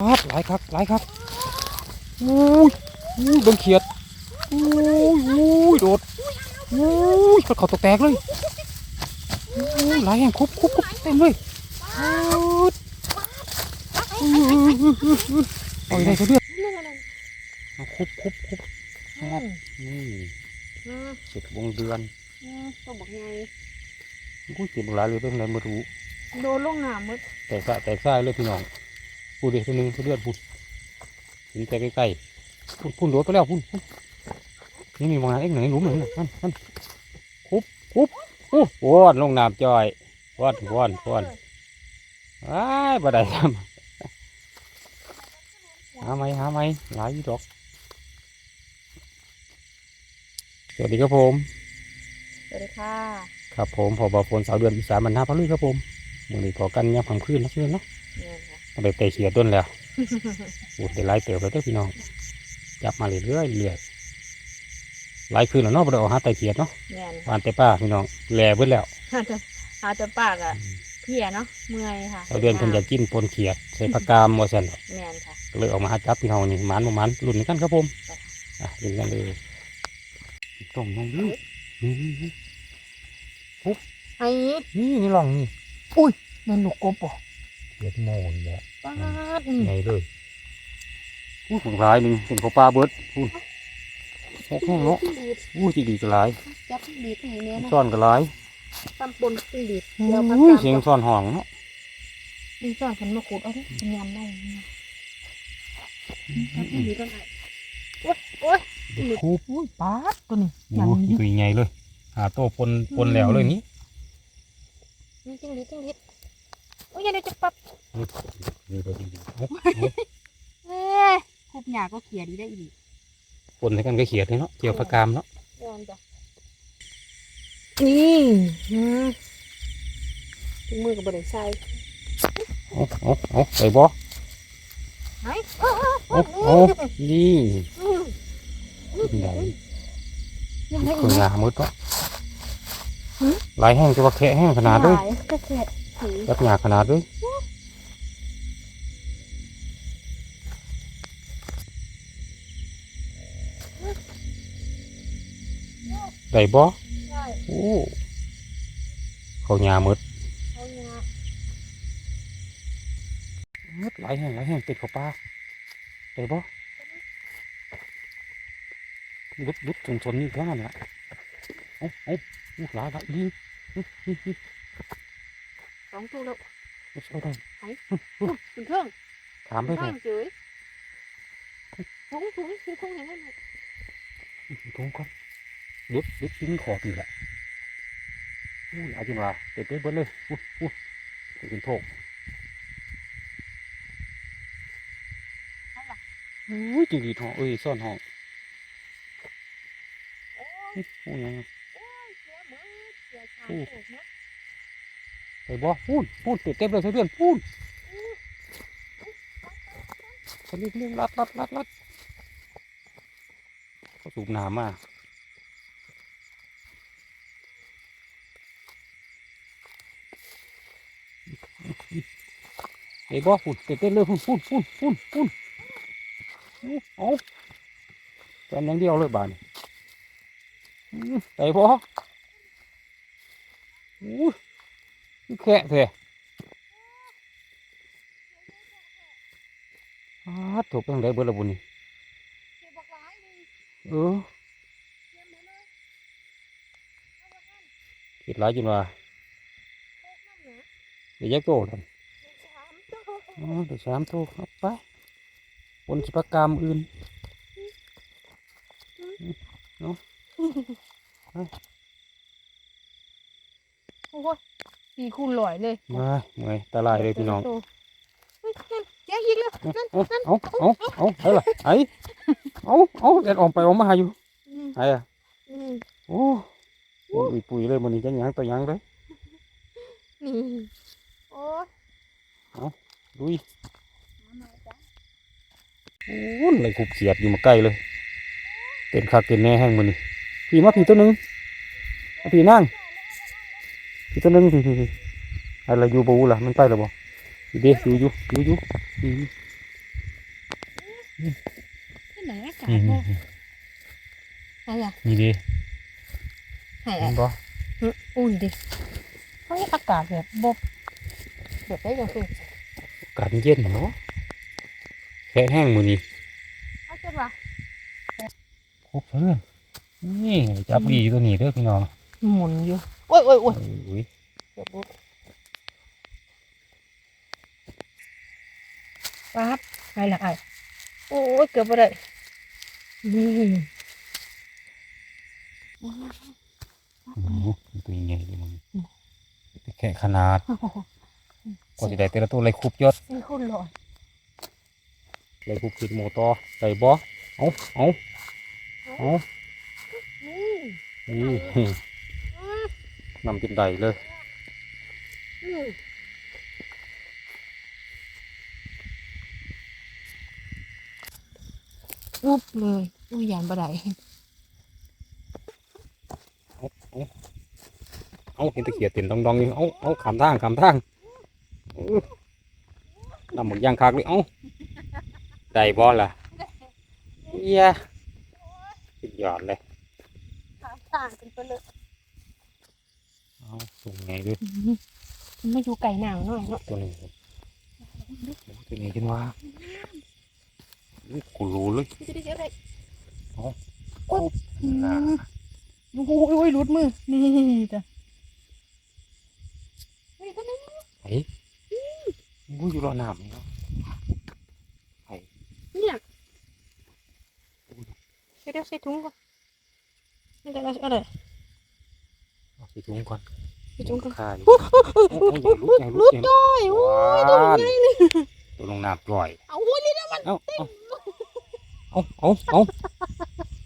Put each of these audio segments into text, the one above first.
ครับหลายครับหลายครับอุ้ยอุ้ยเบิ่งเขียดอุ้ยอุ้ยโดดอุ้ยเขาตกแตกเลยอุ้ยหลายแห่งคุบคุบคุบเต็มเลยอุ๊ดอุ้ยอุ้ยอุ้ยอุ้ยอุ้ยเอาอีกได้ซะเดือดเอาคุบคุบคุบครับนี่เจ็ดวงเดือนตัวบอกไงอุ้ยเจ็บหลายเลยเป็นไรมาดูโดนลงน้ำมืดแตกสะแตกซ่ายเลยพี่น้อง พูดดิทีนึงเลือดพูดเห็นแต่ใกล้ๆพูดพูดโดดไปแล้วพูดพูดนี่มีมองหาเอ็กหนึ่งหลุมหนึ่งนั่นนั่นคุบคุบโอ้วอนลงน้ำจอยวอนวอนวอนอ้ายบ่ได้ทำหาไหมหาไหมหลายอยู่ดอกสวัสดีครับผมสวัสดีค่ะ ครับผมพอบอพลสาวเดือนวิสามันนาพะลุยครับผมมือนี้พอกันยามค่ำคืนนะเชื่อเนาะ เนี่ยค่ะเอาไปเตะเขียดต้นแล้วโอ้ได้หลายเติบแล้วเด้อพี่น้องจับมาเรื่อยๆเรื่อยหลายคืนแล้วเนาะบ่ได้ออกหาไตเขียดเนาะเนี่ยวานแต่ป้าพี่น้องแหล่เบิดแล้วอาจจะอาจจะปากอะเพียเนาะเมื่อยค่ะเราเดือนเพิ่นจะกินปนเขียดใส่ผักกามบ่ซั่นแมนค่ะก็เลยออกมาหาจับพี่น้องนี่หมานบ่หมานลุ้นกันครับผมอะลุ้นกันเลยต้องน้องดูนี่นี่นี่ไอ้นี่นี่ลองนี่มันลูกกบป่ะ เขียดโมนแหละป้าดนี่ไงเลยอู้ของหลายหนึงเป็นของปลาเบิดอู้หกแห้งเนาะจิ้งดีดอู้จิดีก็หลายจับจิ้งดีดให้เนี้ยนะซ่อนก็หลายตำปนจิ้งดีดเดี๋ยวพักอุ้ยกาเสียงซ่อนห้องเนาะดีจ้าฉันมาขุดเอาดิยำได้เนี่ยจับจิ้งดีดกันไหนโอ๊ยโอ๊ยคูบอุ้ยป้าดตัวนี้อู้ตัวใหญ่เลยหาโตปนปนแล้วเลยนี่นี่จิ้งดีดจิ้งดีดโอ้ยอยังเดี๋ยวจะปับนี่ตัวจริงๆโอ้โหเอ้ยคุบหยาก็เขียดีได้อีกปนให้กันก็เขียดเลยเนาะเกี่ยวผักกามเนาะเดินจ้ะนี่อืมถุงมือกับบริใส่เอาเอาเอาใส่บ่ไหนเอาเอานี่อืมเป็นไงยังได้คือีอกงามืดเนาะหลายแห้งจะว่าแค่แห้งขนาดเลยหลายก็แค่ถื อจับหยาขนาดเลยได้บ่ใช่โอ้เขาหยามืดเขาเนี่ยมืดหลายแห้งหลายแห้งติดเขาปลาได้บ่ลุดลุดชนชนนี่แค่นั้นแหละเอาเอาลูกหลายหลายนี่นี่นี่นี่ส องตัวแล้วเอาเอาได้ถึงเครื่องถามไปข้าเถงอะเฉยถุงถุงถุงถุงอย่างนั้นทงก่อนลุดลุดทิ้งขอบอยู่แหละอู้หลายจริงว่ะเต็มเต็มเบิดเลยอู้อู้เป็นโถกอู้จริงดีทองเอ้ยซ่อนห้องโอ้ยอู้ยังโอ้ยเสียมือเสียชาอู้ถูกมั้ย ไปบ่พูนพูนเต็มเต็มเลยเพื่อนพูนสลิดเรื่องรัดรัดรัดรัดเขาสูบน้ำมาไปบ่พูนเต็มเต็มเลยพูนพูนพูนพูนพูนเอาแกนอย่างเดียวเลยบานอื้อไปบ่อู้ย แค่เถอะอ้าถูกเป็นไงเบอร์ละบุญนี่เอกหลายนี่เออเสียหมดเลยเอาไว้ให้คิดหลายจนว่าเหนือเดี๋ยวแยกโตกันเดี๋ยวสามตัวอ๋อเดี๋ยวสามโตเอาไปบนสิปกรรมอื่นโอ้ย สี่คูณร้อยเลยมาเมื่อยตาลายเลยพี่น้องเฮ้ยนั่นเสียอีกแล้วนั่นเอาเอาเอาเอาเอาล่ะไอ้เอาเอาเด็ดออกไปออกมาหาอยู่ไอ้อะโอ้ยปุ๋ยเลยมันนี่จะยังตัวยังเลยนี่โอ้ยดุยโอ้ยเลยขุบเขียดอยู่มาใกล้เลยเต็นคักเต็นแน่แห้งมันนี่พี่มาพี่ตัวหนึงพี่นั่ง พี่ตัวหนึงพี่พี่พี่อะไรอยู่บูล่ะมันไปหรือบ่อยู่เด้อยู่อยู่อยู่อยู่อยู่ที่ไหนอากาศนี่บ่นี่ไหนอะนี่ดิไหนเห็อะนบ่อุ่นดิเฮ้ยอากาศแบบบบแบบได้ยังไงอากาศเย็นเนาะแค่แห้งมือนี้เอาจังวะครบเพื่อนนี่จับดีตัวนี้เด้อพี่น้องหมุนอยู่ โอ้ยโอ้ยโอ้ยอุ้ยเกือบบุดปั๊บไปละไอ้โอ้ยเกือบบ่ได้นี่โอ้โหตัวใหญ่เลยมึงแค่ขนาดกว่าจะได้แต่ละตัวไรคุบยอดนี่คุณหลอดไรคุบติดหมูต่อใส่บ่เอาเอาเอานี่ นี่นำเป็นใดเลยอืมอุ๊บเลยอุ้ยยานบ่ได้เอาเอาเอาเห็นตะเกียบเต็นดองดองๆอยู่เอาเอาขามทางขามทางอู้นำหมดย่างคักเลยเอาได้บ่ล่ะเอียสุดยอดเลยต่างกันไปเลย เอาสูงไงด้วยมันไม่อยู่ไก่หนาวหน่อยเนาะตัวนี้ตัวนี้ขึ้นว่าอู้กูรู้เลยจะได้เจออะไรเอาโอ้โอ้โหรุดมือ นี่จ้ะนี่ก็นี่ไอ้กูอยู่รอน้ำนี่เนาะเนี่ยเดี๋ยวใส่ถุงก่อนนี่ก็อะไร เอาใส่ถุงก่อนใส่ถุงก่อนข่าอยู่โอ้ยใหญ่ลุกใหญ่ลุกใหญ่ลุกจ้อยโอ้ยตัวใหญ่เลยตัวลงน้ำปล่อยเอาโอ้ยนี่นะมันเอาเอาเอาเอาเอา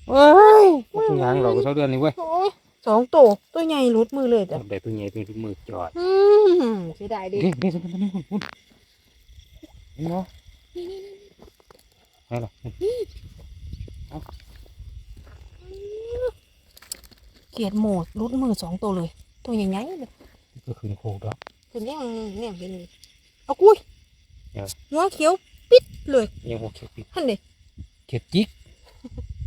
เฮ้ยมันยางเราก็เท่าเดือนนี้เว้ยโอ้ยสองตัวตัวใหญ่รุดมือเลยจ้ะได้ตัวใหญ่ตัวมือจอดอืมเสียดายดิเด้เด้ตัวนี้คุณคุณเห็นบ่นี่นี่นี่ให้ล่ะ เขียดหมดรุดมือสองตัวเลย ตัวใหญ่ๆเลยก็ขึ้นโคกแล้วเห็นยังเนี่ยเห็นเลยเอากุ้ยเดี๋ยวหัวเขียวปิดเลยยังหัวเขียดปิดท่านเด็เขียดจิก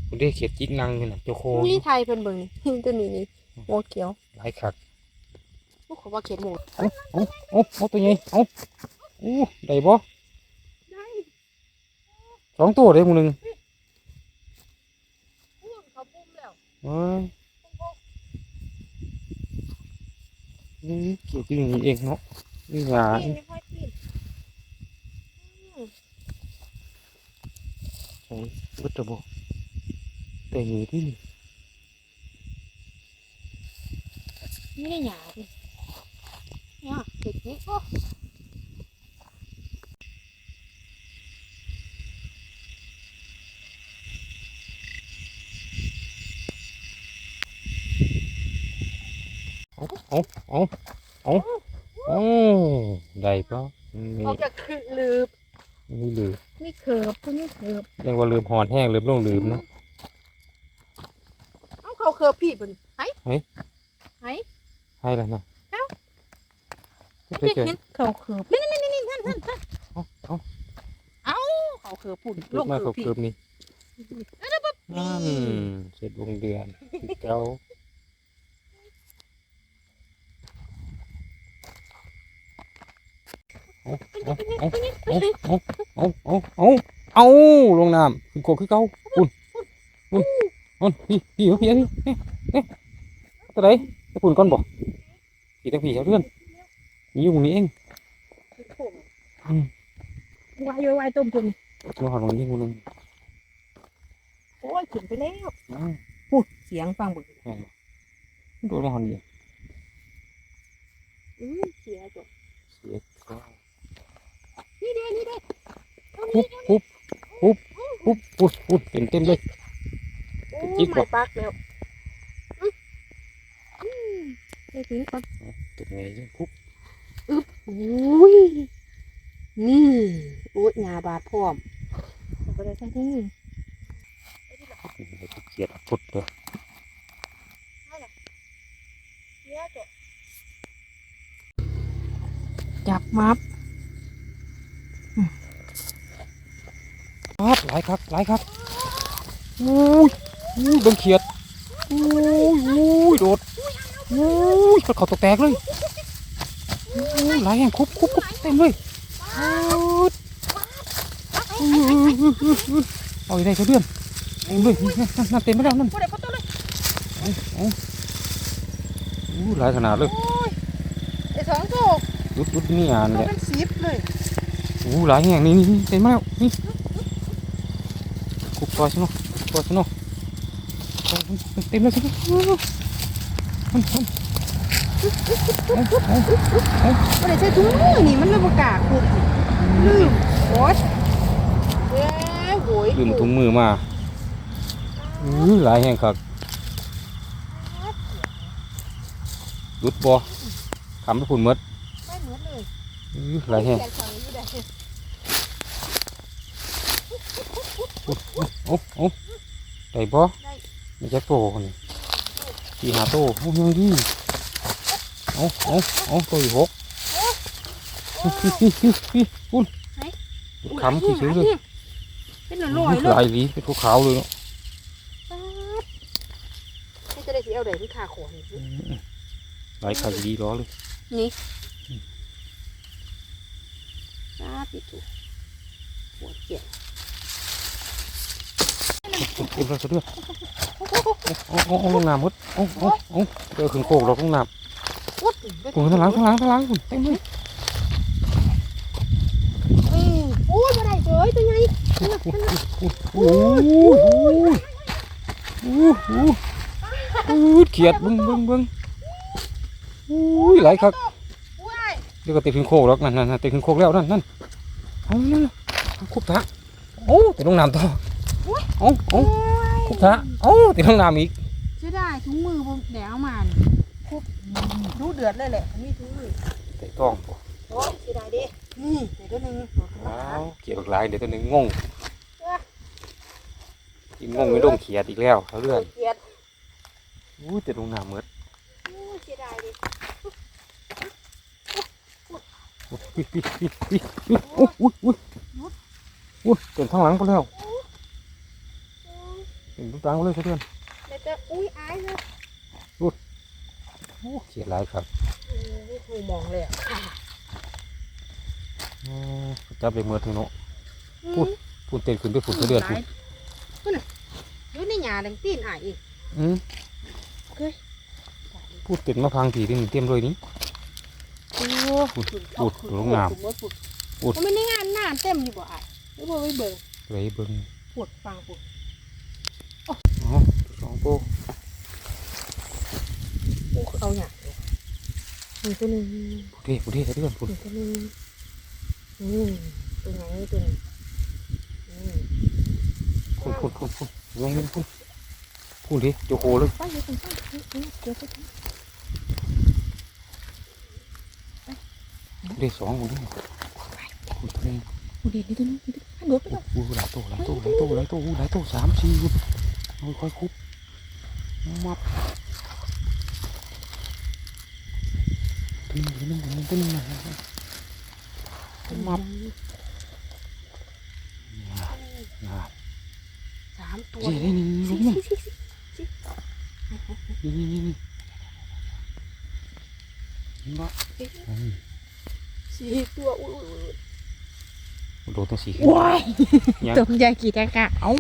คุณได้เขียดจิกนั่งอยู่น่ะเจ้าโคนี่ไทยเป็นเบิ่งนี่ตัวนี้นี่หัวเขียวหลายคักโอ้เขาว่าเขียดหมดเอาเอาเอาเอาตัวใหญ่เอาอู้ได้บ่ได้สองตัวได้หมึงหนึ่งเขาปุ้มแล้ว เกี่ยวกับอยู่นี้เองเนาะนี่หลานโอ้ยวัตถุบอกแต่หนีที่นี่ไม่ได้หยาบเนี่ยเกนี่โอ้ เอาเอาเอาเอาได้ปะนี่ออกจากคือลืบนี่ลืมนี่เขิบตัวนี้เขิบเรียกว่าลืมหอนแห้งลืมลงลืมเนาะเอาเขาเขิบพี่เป็นไห้เฮ้ยไห้ให้แล้วนะเอ้าเฉเด็ยกเห็นเขาเขิบนี่นี่นี่นี่ท่านท่านท่านๆเอาเอาเขาเขิบปุ่นลูลกงมาเขิเขาบพี่เกือบนี่นั่นเสร็จวงเดือนคือเก้าเอาเอา เอาเอาเอาเอาเอาเอาลงน้ำคือโกคือเก้าปุ่นปุ่นปุ่นพี่พี่พี่พี่พี่นี่ตัวไหนตะปุ่นก้อนบ่พี่ตะพี่เขาเพื่อนนี่อยู่ตรงนี้เองอืมวายวายต้มตุ่มตัวหอดตรงนี้คนนึงโอ้ยขึ้นไปแล้วอ่าพูดเสียงฟังเบึงโดนมาหอนเดียวอืมเสียจ้ะเสียก็ นี่เด้นี่เด้ปุ๊บปุ๊บปุ๊บปุ๊บปุ๊บปุ๊บเต็มเต็มเลยโอ้จิ๊กบ่ไม่ปักแล้วอืมอืมไปถึงก่อนตัวไหนยังปุ๊บอุ้ยนี่โอ้ยงาบาดพร้อมเอาไปเลยใส่ที่นี่เกียดพุดเลยจับมับอืม ครับหลายครับหลายครับอุ้ยอุ้ยเบิ่งเขียดอุ้ยอุ้ยโดดอุ้ยเขาเขาตกแตกเลยอุ้ยหลายแห่งคุบคุบคุบเต็มเลยอุ๊ดอุ้ยอุ้ยอุ้ยอุ้ยอุ้ยเอาอีกได้เท่าเดือนเต็มเลยนั่นนั่นนั่นเต็มไปแล้วนั่นพูดได้พูดตัวเลยอู้หลายขนาดเลยโอ้ยไอ้สองโตยุดยุดนี่อ่านเลยเป็นสิบเลยอู้หลายแห่งนี่เต็มมาแล้วนี่ คุบตัวชิโน่คุบตัวชิโน่เอาเต็มเลยชิโน่อู้มันมันเอาเอาเอามันได้ใช้ถุงมือนี่มันเลยประกล้าศคุดลืมโอ๊ยเอ้ยโหยลืมถุงมือมาอู้หลายแห่งครับยุดบ่ทำให้ฝุ่นหมดไม่เหมือนเลยอู้หลายแห่งแต่ฝั่งนี้ได้ โอ้โอ้ได้บ่ไม่จักโตคนนี้สี่ห้าโตโอ้ยังดีเอาเอาเอาตัวอีกหกพี่พี่พี่พี่พุ่นคำที่ซื้อเลยเป็นลอยๆเลยลายหลีเป็นขาวๆเลยเนาะนี่จะได้สิเอาได้ที่ขาขวนี่ลายขาวดีล้อเลยซาปิถูปวดเจ็บ เก็บแล้วซะด้วยเอาเอาเอาลงน้ำหมดเอาเอาเอาเจอขึ้นโคกเราลงน้ำพุดโอ้ยข้างหลังข้างหลังข้างหลังคุณเต็มเลยโอ้ยมาได้เฉยตัวไงโอ้ยโอ้โอ้โอ้โอ้ยเขียดบึ้งบึ้งบึ้งโอ้ยไหลครับเดี๋ยวก็ติดขึ้นโคกแล้วนั่นนั่นติดขึ้นโคกแล้วนั่นนั่นเอานั่นน่ะคุบทะโอ้ติดลงน้ำต่อ เอาเอาคุบทะเอาติดลงน้ำอีกเสียดายถุงมือผมแดงเอามานี่คุบดูเดือดเลยแหละมีถุงมือใส่ต้องโอ้ยเสียดายดินี่เดี๋ยวตัวหนึงโดดขึ้นมาว้าวเขียดหลายเดี๋ยวตัวหนึงงงกินงงไม่ดงเขียดอีกแล้วเขาเลื่อนเกลียดอู้ติดลงน้ำหมดโอ้ยเสียดายดิโอ้ยปิ๊ปิ๊ปิ๊ปิ๊โอ้ยโอ้ยโอ้ยโอ้ยเต็มข้างหลังไปแล้วเต็มตรงกลางไปเลยเขาเลื่อนเดี๋ยวจะอุ้ยอายเลยโอ้เขียดหลายครับอืมนี่คือมองเลยอะอ๋อจับไปเมื่อถึงเนาะพูดพูดเต็มขึ้นไปฝุ่นเขาเลื่อนฝุ่นพูดน่ะอยู่ในหญ้าดังตีนอายอีกอืมเฮ้ยพูดเต็มมาพังผีที่นี่เต็มเลยนี่โอ้พูดพูดลงน้ำพูดพูดมันไม่ได้งานหน้าเต็มอยู่บ่อะหรือบ่ไปเบิ่งเลยเบิ้งปวดฟังปวด อ๋อสองโตโอ้เอาหยามีตัวหนึ่งพูดเท่พูดเท่เขาเลื่อนพูดมีตัวหนึงอืมตัวไหนตัวนึงอืมพูดพูดพูดพูดยังไงพูดพูดดิโจโคเลยไปเลยคุณป้าเฮ้ยเฮ้ยเดี๋ยวไปทพูดดิสองพูดดิพูดหนึ่งำดูดินี่ตัวนึงนี่ตัวนึงโดดไปอู้หลายโตหลายโตหลายโตหลายตอู้หลายโตสามสี่เอา ค่อยคุบมับตึ้งตึ้งตึ้งตึ้งมับน่าสามตัวนี่นี่นี่สินี่สิสิสินี่นี่นี่นี่นี่บ่สี่ตัวอุ้ยโดนตัวสี่ว้ายตัวใหญ่กี่ตะกะเอ้า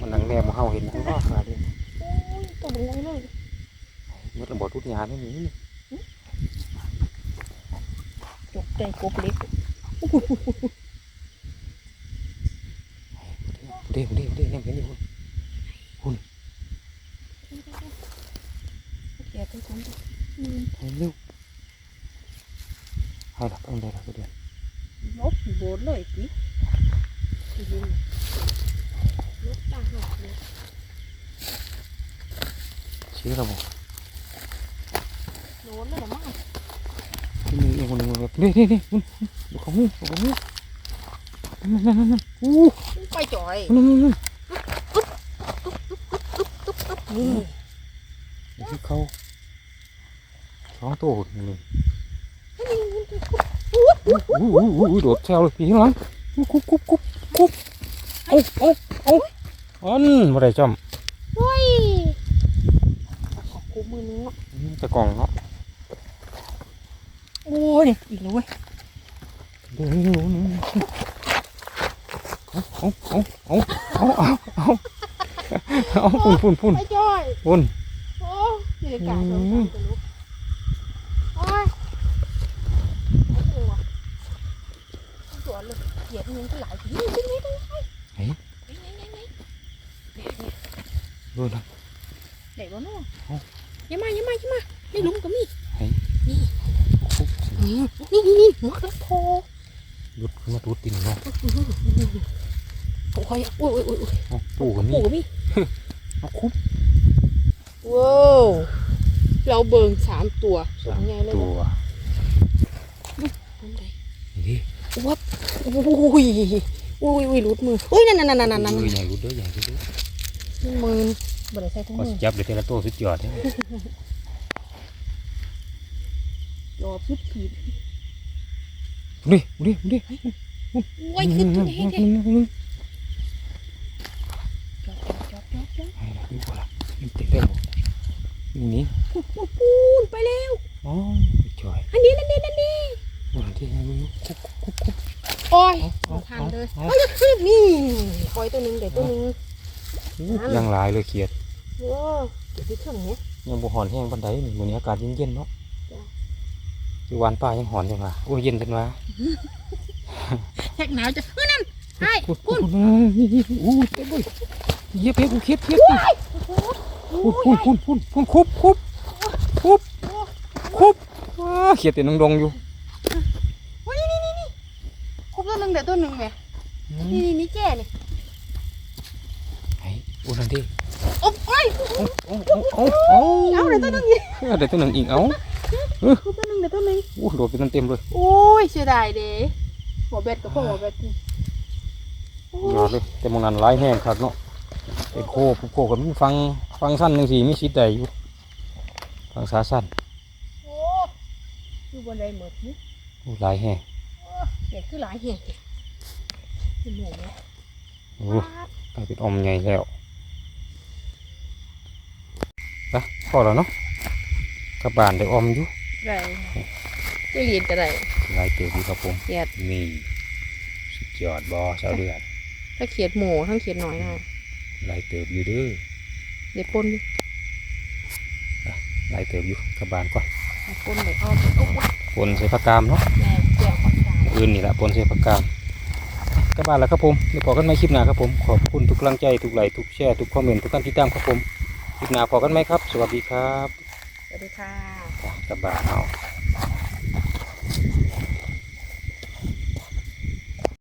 มันนัง แม่มาเฮาเห็นนังว่าขาดเลยโอ้ยตัวเป็นไงเลยมันระบบทุกอย่างนี่นี่จกใจกบเล็กเด้เด้เด้ยังเห็นอยู่เกียร์ตัวฉันเห็นเร็วให้หลับต้องได้หลับเดือนลบโบดเลยสิลบตาหักเลย ชี้ระบบโดนเลยหรอมั้งที่นี่อีกคนหนึ่งแบบนี่นี่นี่มันดูของงูของงูนั่นนั่นนั่นอู้ไปจ่อยนั่นนั่นนั่นนี่นี่คือเขาสองตัวหนึ่งอุ๊ยอู้อู้อู้อู้โดดแซวเลยพี่ข้างหลังอู้คุบคุบคุบคุบเอาเอาเอาอันบ่ได้จอม เฮ้ยขอบคุมือนึงเนาะ จะกล่องเนาะโอ้ยนี่อีกแล้วเว้ยเดี๋ยวนี้รู้นี่เอาเอาเอาเอาเอาเอาเอาพุ่นพุ่นพุ่นไอ้จ้อยพุ่นโอ้ยนี่เลยกาสองสามตัวลูกโอ้ยโอ้โหว่ะสวนเลยเหยียบมันก็หลายทีนี่นี่นี่นี่นี่นี่นี่นี่นี่ดูนะไหนวะเนาะ เอ้า อย่ามาอย่ามาอย่ามาในหลุมก็มี คุบ อืมนี่นี่นี่ หัวกระโพดุดขึ้นมาดุดตินเนาะโอ้ยโอ้ยโอ้ยโอ้ยเอาปูกันปูนี่ก็มีเอาคุบว้าวเราเบิ่งสามตัวสองไงเลยตัวอันใดนี่วับโอ้ยโอ้ยโอ้ยรุดมือโอ้ยนั่นนั่นนั่นนั่นนั่นเออใหญ่รุดเด้อใหญ่รุดเด้อมือบ่ได้ใส่ทั้งก็มืสิอจับเดี๋ยวเทละโตสุดยอดเนี่ยรอพิษผี นี่นี่นี่โอ้ยขึ้นขึ้นแห้งแห้งจอบจอบจอบจอบนี่บ่ล่ะนี่เต็มเต็มนี่ปูนปูนไปแล้วอ๋อจ่อยอันนี้นั่นนี่นั่นนี่บนที่มันคุบคุบคุบโอ้ยเอาขอทานเลยเอาโอ้ยขึ้นนี่ปล่อยตัวหนึงเดี๋ยวตัวหนึงยังหลายเลยเขียดโอ้เดี๋ยวที่เครื่องเนี้ยยังบ่หอนแห้งปานใดนี่มื้อนี้อากาศเย็นๆเนาะจ้ะ อยู่วานป่ายังหอนจังว่าโอ้ยเย็นจังว่าแทกหนาวจะเฮ้ยนั่นใช่คุคุณณอู้เต็มเลยเหยียบเพกูเขียดเขียดนี่พุ่นพุ่นพุ่นพุ่นพุ่นคุบคุบคุบคุบว้าเขียดเต็มดงๆอยู่โอ้ยนี่นี่นี่ครบตัวหนึงเดี๋ยวตัวหนึงแหม่นี่นี่นี่แก่นี่ไอ้อู้นั่นดิโอ้ยเอาเอาเอาเอาเอาเดี๋ยวตัวหนึงอีกเดี๋ยวตัวหนึ่งอีกเอา ครบตัวหนึงเดี๋ยวตัวหนึงอู้โดดไปเต็มๆเลยโอ้ยเสียดายเด้หัวเบ็ดกับพวกหัวเบ็ดนี่โอ้ยอดเลยแต่มองนั้นหลายแห้งคักเนาะไอ้โคกโคกันมีฟังฟังสั้นจังสี่มีชิดได้อยู่ฟังสาสั้นโอ้อยู่บนไดหมดนี่อู้หลายแห้งเด็กคือหลายเหี้ยเป็นหมูไหมโอ้กลายเป็นอมใหญ่แล้วไปพอแล้วเนาะกลับบ้านได้อมอยู่ ไรจะเรียนจะไรหลายเติบอยู่ครับผมเขียดนี่สุดยอดบอสาวเดือนถ้าเขียดหมูทั้งเขียดหน่อยนะหลายเติบอยู่เด้อเดี๋ยวปนดิหลายเติบอยู่กลับบ้านก่อนเดี๋ยวปนเดี๋ยวเอาโอ้ยปนใส่ผักกามเนาะแม่แก้วขอจานอื่นนี่แหละปนใส่ผักกามกลับบ้านแล้วครับผมเดี๋ยวพอกันใหม่คลิปหน้าครับผมขอบคุณทุกกำลังใจทุกไลค์ทุกแชร์ทุกคอมเมนต์ทุกการติดตามครับผมคลิปหน้าพอกันไหมครับ สวัสดีครับ สวัสดีค่ะกลับบ้านเอา